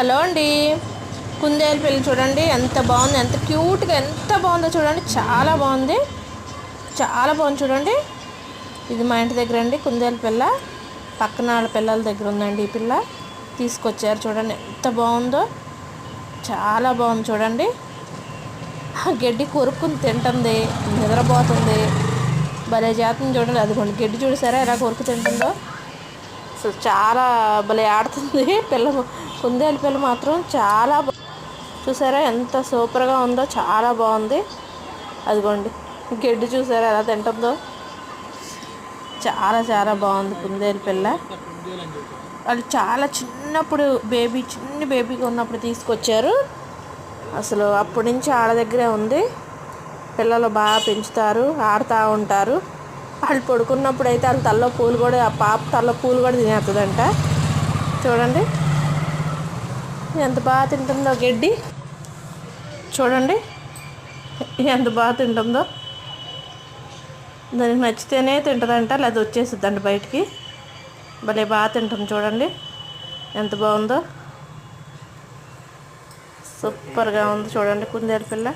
Hello అండి. కుందేలు పిల్లి చూడండి ఎంత బాగుంది ఎంత క్యూట్గా ఎంత బాగుందో చూడండి. చాలా బాగుంది. చాలా బాగుంది చూడండి. ఇది మా ఇంటి దగ్గర అండి కుందేలు పిల్ల. పక్కన వాళ్ళ పిల్లల దగ్గర ఉందండి ఈ పిల్ల. తీసుకొచ్చారు చూడండి ఎంత బాగుందో. చాలా బాగుంది చూడండి. ఆ గడ్డి కొరుక్కుని తింటుంది నిద్రపోతుంది. భలే జాతం చూడండి. అదిగోండి గడ్డి చూసారా ఎలా కొరుకు తింటుందో. అసలు చాలా భలే ఆడుతుంది పిల్ల. కుందేలు పిల్ల మాత్రం చాలా బా- చూసారా ఎంత సూపర్గా ఉందో చాలా బాగుంది. అదిగోండి గడ్డి చూసారా ఎలా తింటుందో. చాలా చాలా బాగుంది కుందేలు పిల్ల. వాళ్ళు చాలా చిన్నప్పుడు బేబీ చిన్న బేబీగా ఉన్నప్పుడు తీసుకొచ్చారు. అసలు అప్పటి నుంచి ఆడ దగ్గరే ఉంది. పిల్లలు బాగా పెంచుతారు ఆడుతూ ఉంటారు. వాళ్ళు పడుకున్నప్పుడు అయితే వాళ్ళ తల్లో పూలు కూడా ఆ పాప తల్లో పూలు కూడా తినేస్తుందంట. చూడండి. ఎంత బాగా తింటుందో గడ్డి. చూడండి ఎంత బాగా తింటుందో. దానికి నచ్చితేనే తింటుందంట లేదా వచ్చేసిద్దండి బయటికి. భలే బాగా తింటుంది చూడండి ఎంత బాగుందో. సూపర్గా ఉంది చూడండి కుందేలు పిల్ల.